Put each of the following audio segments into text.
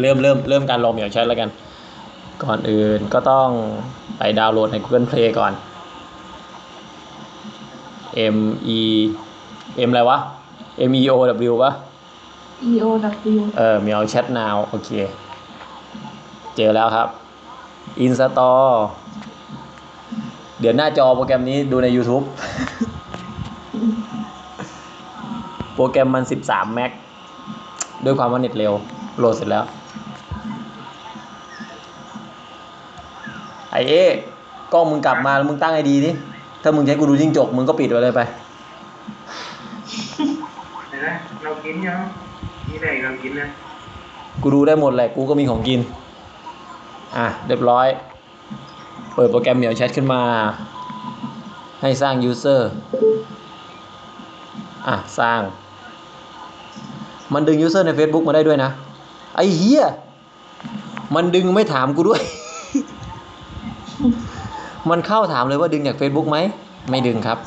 เริ่มเริ่มเริ่มการลงเหมียวแชทแล้วกัน ก่อนอื่นก็ต้องไปดาวน์โหลดใน Google Play ก่อน M E M อะไรวะ M E O W ปะ E O W เออเหมียวแชท now โอเค เจอแล้วครับ Install เดี๋ยวหน้าจอโปรแกรมนี้ดูใน YouTube โปรแกรมมัน 13 แม็กด้วยความว่าเน็ตเร็ว โหลดเสร็จแล้ว ไอเอ๊กล้องมึงกลับมาแล้วมึงตั้งไอดีดิถ้ามึงใช้กูดูจิ้งจกมึงก็ปิดไว้เลยไปเห็นไหมเรากินยังนี่แหละเรากินนะกูดูได้หมดแหละกูก็มีของกิน อะเรียบร้อย เปิดโปรแกรมเหมียวแชทขึ้นมา ให้สร้าง user อะ สร้าง มันดึง user ใน Facebook มาได้ด้วยนะ ไอ้เหี้ย มันดึงไม่ถามกูด้วย มันเข้าถามเลยว่าดึงจาก Facebook ไหมไม่ดึงครับ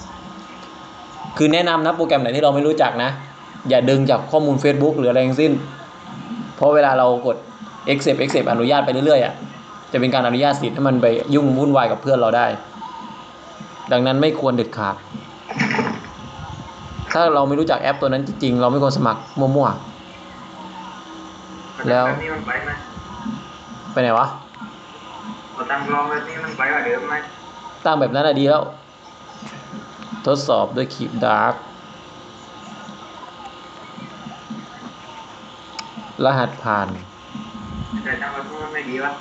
คือแนะนำนะโปรแกรมไหนที่เราไม่รู้จักนะ อย่าดึงจากข้อมูล Facebook หรืออะไรทั้งสิ้น เพราะเวลาเรากด accept accept อนุญาตไปเรื่อยๆอะจะเป็นการอนุญาตสิทธิ์ให้มันไปยุ่งวุ่นวายกับเพื่อนเราได้ ดังนั้นไม่ควรเด็ดขาด ถ้าเราไม่รู้จักแอปตัวนั้นจริงๆเราไม่ควรสมัครมั่วแล้วบบนี้มันไปไหมๆไปไหนวะพอ ตั้งรองแบบนี้มันไปกว่าเดิมไหมตั้งแบบนั้นอะดีแล้ว ทดสอบด้วยคีบดาร์กรหัสผ่านแต่ทางแบบนี้มันไม่ดีวะ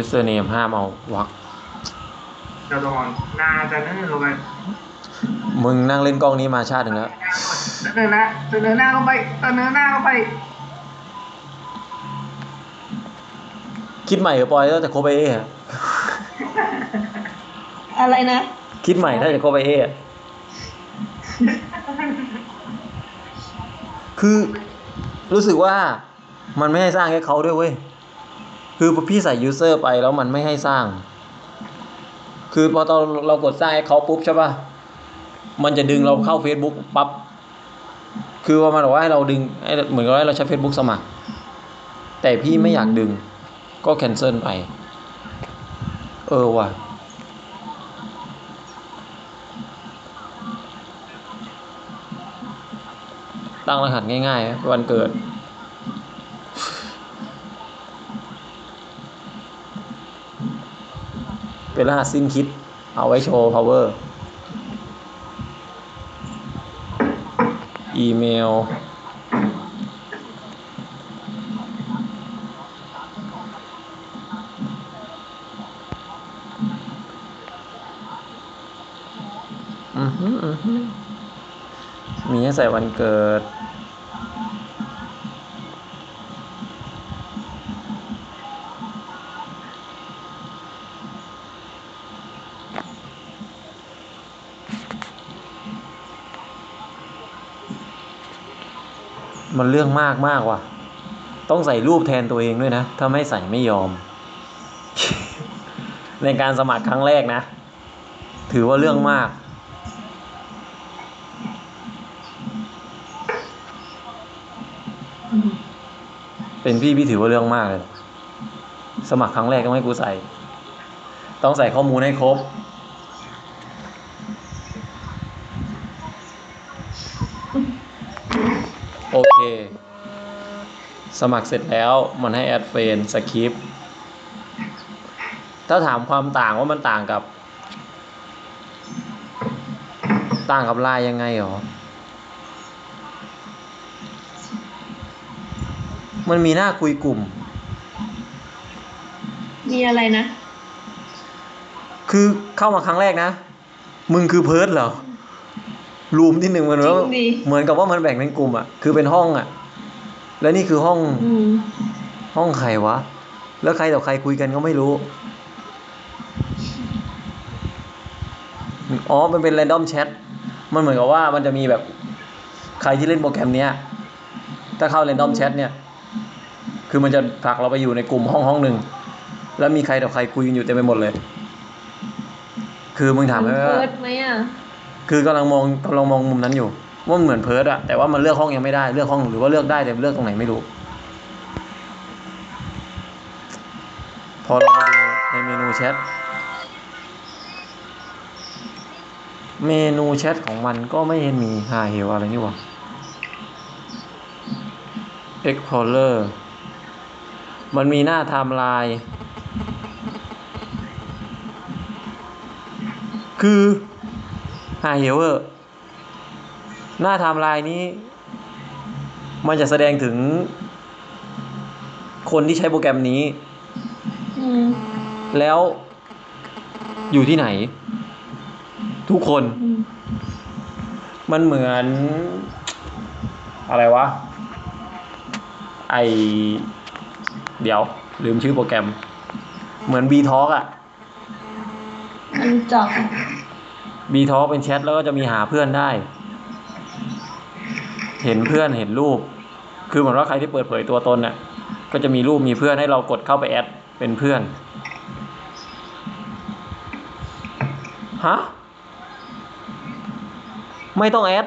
username ห้ามเอาวักเราต้องเอาหน้าจะนั่นเข้าไปมึงนั่งเล่นกล้องนี้มาชาติหนึ่งแล้วเสนอหน้าเสนอหน้าเข้าไปเสนอหน้าเข้าไป คิดใหม่เหรอปอยถ้าจะโคบไปเอะอะไรนะคิดใหม่ถ้าจะโคบไปเอะคือรู้สึกว่ามันไม่ให้สร้างแค่เขาด้วยเว้ย คือพี่ใส่ user ไปแล้วมันไม่ให้สร้าง คือพอตอนเรากดสร้างให้เขาปุ๊บใช่ป่ะ มันจะดึงเราเข้า Facebook ปั๊บ คือว่ามันบอกว่าให้เราดึงให้เหมือนกับว่าให้เราใช้ Facebook สมัคร แต่พี่ไม่อยากดึง ก็แคนเซิลไป เออว่ะ ตั้งรหัสง่ายๆ วันเกิด เป็นรหัสสิ้นคิด เอาไว้โชว์ power อีเมล อือหืออือหือ มีให้ใส่วันเกิด มันเรื่องมากมากว่ะ ต้องใส่รูปแทนตัวเองด้วยนะ ถ้าไม่ใส่ไม่ยอม ในการสมัครครั้งแรกนะ ถือว่าเรื่องมาก เป็นพี่พี่ถือว่าเรื่องมากเลย สมัครครั้งแรกก็ไม่ให้กูใส่ ต้องใส่ข้อมูลให้ครบ โอเค สมัครเสร็จแล้วมันให้แอดเฟนสคริปถ้าถามความต่างว่ามันต่างกับ ต่างกับไลน์ยังไงหรอ มันมีหน้าคุยกลุ่ม มีอะไรนะ คือเข้ามาครั้งแรกนะ มึงคือเพิร์ดเหรอ รูมที่หนึ่งมันเหมือนว่าจริงดิเหมือนกับว่ามันแบ่งเป็นกลุ่มอะ คือเป็นห้องอะ แล้วนี่คือห้องอืมห้องใครวะ แล้วใครต่อใครคุยกันก็ไม่รู้ อ๋อ มันเป็น r รนดอมแชท มันเหมือนกับว่ามันจะมีแบบใครที่เล่นโปรแกรมเนี้ย ถ้าเข้า r รนดอมแชทเนี่ย คือมันจะผลักเราไปอยู่ในกลุ่มห้องห้องหนึ่งแล้วมีใครต่อใครคุยกันอยู่เต็มไปหมดเลย คือมึงถามไหมว่าเฟิร์สไหมอะคือกำลังมองกำลังมองมุมนั้นอยู่ว่ามันเหมือนเพิร์ดอะแต่ว่ามันเลือกห้องยังไม่ได้เลือกห้องหรือว่าเลือกได้แต่เลือกตรงไหนไม่รู้ พอเราไปดูในเมนูแชทเมนูแชทของมันก็ไม่เห็นมีหาเหวอะไรนี่หว่า Explorer มันมีหน้าไทม์ไลน์คือหาเหวเออหน้าไทม์ไลน์นี้ มันจะแสดงถึง คนที่ใช้โปรแกรมนี้อืมแล้วอยู่ที่ไหน ทุกคนอืมมันเหมือน อะไรวะ ไอ เดี๋ยว ลืมชื่อโปรแกรม เหมือน B Talk อะรู้จัก B Talk เป็นแชทแล้วก็จะมีหาเพื่อนได้ เห็นเพื่อนเห็นรูป คือเหมือนว่าใครที่เปิดเผยตัวตนน่ะ ก็จะมีรูปมีเพื่อนให้เรากดเข้าไปแอดเป็นเพื่อน ฮะ ไม่ต้องแอด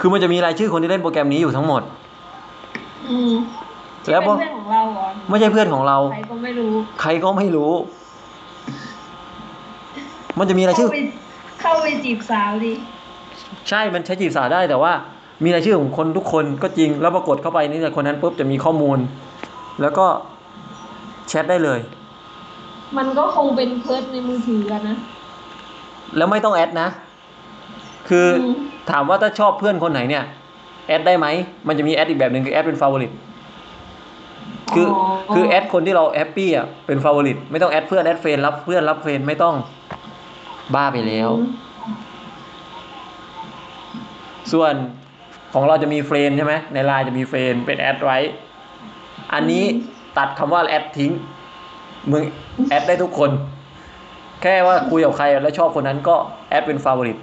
คือมันจะมีรายชื่อคนที่เล่นโปรแกรมนี้อยู่ทั้งหมด อืม แล้วพอเป็นเพื่อนของเราเหรอไม่ใช่เพื่อนของเรา ใครก็ไม่รู้ ใครก็ไม่รู้ มันจะมีรายชื่เข้าอไปเข้าไปจีบสาวดิใช่ มันใช้จีบสาวได้แต่ว่า มีรายชื่อของคนทุกคนก็จริง แล้วปรากฏเข้าไปนี่แต่คนนั้นปุ๊บจะมีข้อมูล แล้วก็แชทได้เลย มันก็คงเป็นเพิร์ดในมือถืออะนะ แล้วไม่ต้องแอดนะ คืออม ถามว่าถ้าชอบเพื่อนคนไหนเนี่ย แอดได้ไหม มันจะมีแอดอีกแบบหนึ่งคือแอดเป็นฟ a v o r i t คืออคือแอดคนที่เราแฮปปี้อะเป็นฟ a v o r i t ไม่ต้องแอดเพื่อนแอดเฟรนรับเพื่อนรับเฟรนไม่ต้องบ้าไปแล้วอืมส่วนของเราจะมีเฟรนใช่ไหมในไลน์จะมีเฟรนเป็นแอดไว้ อันนี้ตัดคำว่าแอดทิ้งมึงแอดได้ทุกคน แค่ว่าคุยกับใครแล้วชอบคนนั้นก็แอดเป็นฟ a v o r i t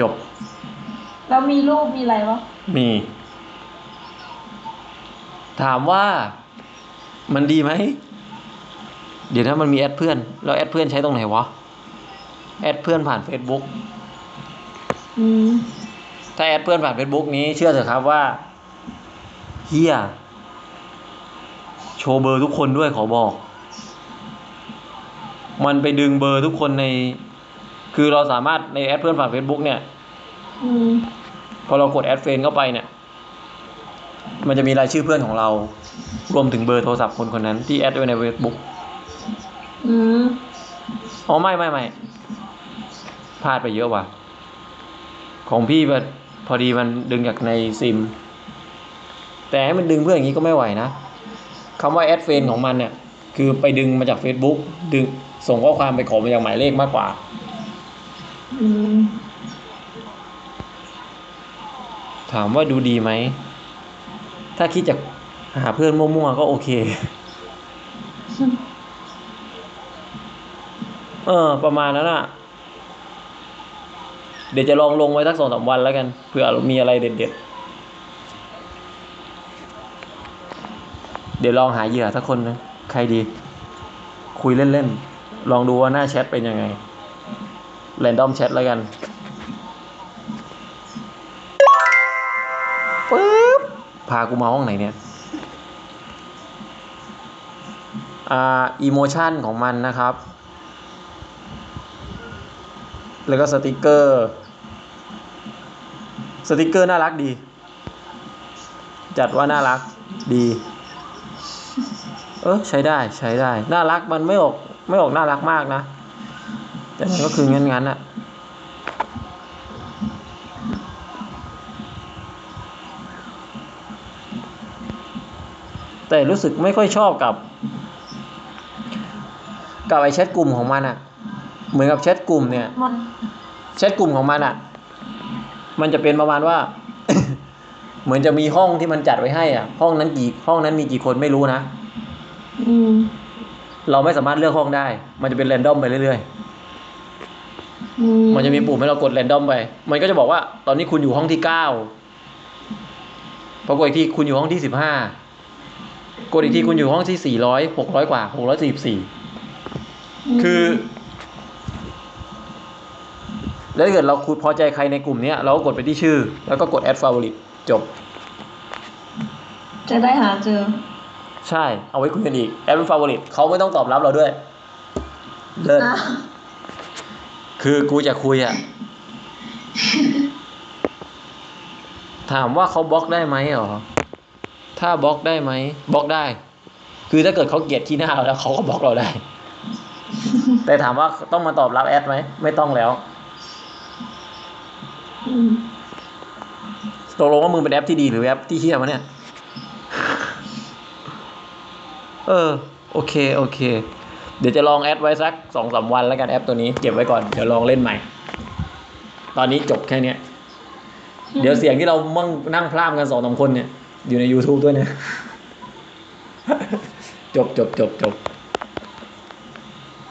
จบ แล้วมีรูปมีอะไรวะ มี ถามว่า มันดีไหม เดี๋ยวนะมันมีแอดเพื่อนแล้วแอดเพื่อนใช้ตรงไหนวะ แอดเพื่อนผ่าน Facebook อืมถ้าแอดเพื่อนผ่าน Facebook นี้เชื่อเถอะครับว่าเฮียโชว์เบอร์ทุกคนด้วยขอบอก มันไปดึงเบอร์ทุกคนใน คือเราสามารถในแอดเพื่อนผ่าน Facebook เนี่ยอืมพอเรากดแอดเฟรนเข้าไปเนี่ย มันจะมีรายชื่อเพื่อนของเรา รวมถึงเบอร์โทรศัพท์คนคนนั้นที่แอดไว้ใน Facebook อืมอ๋อไม่ไม่ไม่พลาดไปเยอะว่ะ ของพี่แบบพอดีมันดึงจากในซิม แต่ให้มันดึงเพื่ออย่างนี้ก็ไม่ไหวนะคำว่าแอดเฟรนของมันเนี่ย คือไปดึงมาจาก Facebook ดึงส่งข้อความไปขอมาจากหมายเลขมากกว่าอืมถามว่าดูดีไหม ถ้าคิดจะ หาเพื่อนมั่วๆก็โอเค เออ ประมาณนั้นอะเดี๋ยวจะลองลงไว้สักสองสามวันแล้วกันเผื่อมีอะไรเด็ดๆ เดี๋ยวลองหาเหยื่อสักคนนึงใครดี คุยเล่นๆ ลองดูว่าหน้าแชทเป็นยังไงแรนดอมแชทแล้วกันปึ๊บพากูมาห้องไหนเนี่ย อ่าอีโมชันของมันนะครับ แล้วก็สติกเกอร์ สติกเกอร์น่ารักดี จัดว่าน่ารักดี เออใช้ได้ใช้ได้ น่ารักมันไม่ออกไม่ออกน่ารักมากนะ แต่มันก็คืองั้นงั้นๆอะแต่รู้สึกไม่ค่อยชอบกับ กับไอแชทกลุ่มของมันอะเหมือนกับแชทกลุ่มเนี่ยมันแชทกลุ่มของมันอะมันจะเป็นประมาณว่า เหมือนจะมีห้องที่มันจัดไว้ให้อะ ห้องนั้นกี่ห้องนั้นมีกี่คนไม่รู้นะอืมเราไม่สามารถเลือกห้องได้ มันจะเป็นแรนดอมไปเรื่อยอืๆมันจะมีปุ่มให้เรากดแรนดอมไป มันก็จะบอกว่า ตอนนี้คุณอยู่ห้องที่เก้าปรากฏอีกทีคุณอยู่ห้องที่สิบห้ากดอีกทีคุณอยู่ห้องที่สี่ร้อยหกร้อยกว่าหกร้อยสี่สิบสี่ คือแล้วถ้าเกิดเราคุยพอใจใครในกลุ่มเนี้ยเราก็กดไปที่ชื่อ แล้วก็กด add favorite จบ จะได้หาเจอ ใช่เอาไว้คุยกันอีกแอดเป็นฟา v o r ริตเขาไม่ต้องตอบรับเราด้วยเลิศอะคือกูจะคุยอะถามว่าเขาบล็อกได้ไหมเหรอ ถ้าบล็อกได้ไหมบล็อกได้ คือถ้าเกิดเขาเกลียดขี้หน้าเราแล้วเขาก็บล็อกเราได้ แต่ถามว่าต้องมาตอบรับแอดไหม ไม่ต้องแล้วตกลงว่ามึงเป็นแอปที่ดีหรือแอปที่เฮี้ยมาเนี่ย เออ โอเค โอเค เดี๋ยวจะลองแอดไว้สักสองสามวันแล้วกันแอปตัวนี้ เก็บไว้ก่อน เดี๋ยวลองเล่นใหม่ ตอนนี้จบแค่เนี้ย เดี๋ยวเสียงที่เรามั่งนั่งพร่ามกันสองสามคนเนี่ย อยู่ใน YouTube ด้วยเนี่ยจบจบจบจบ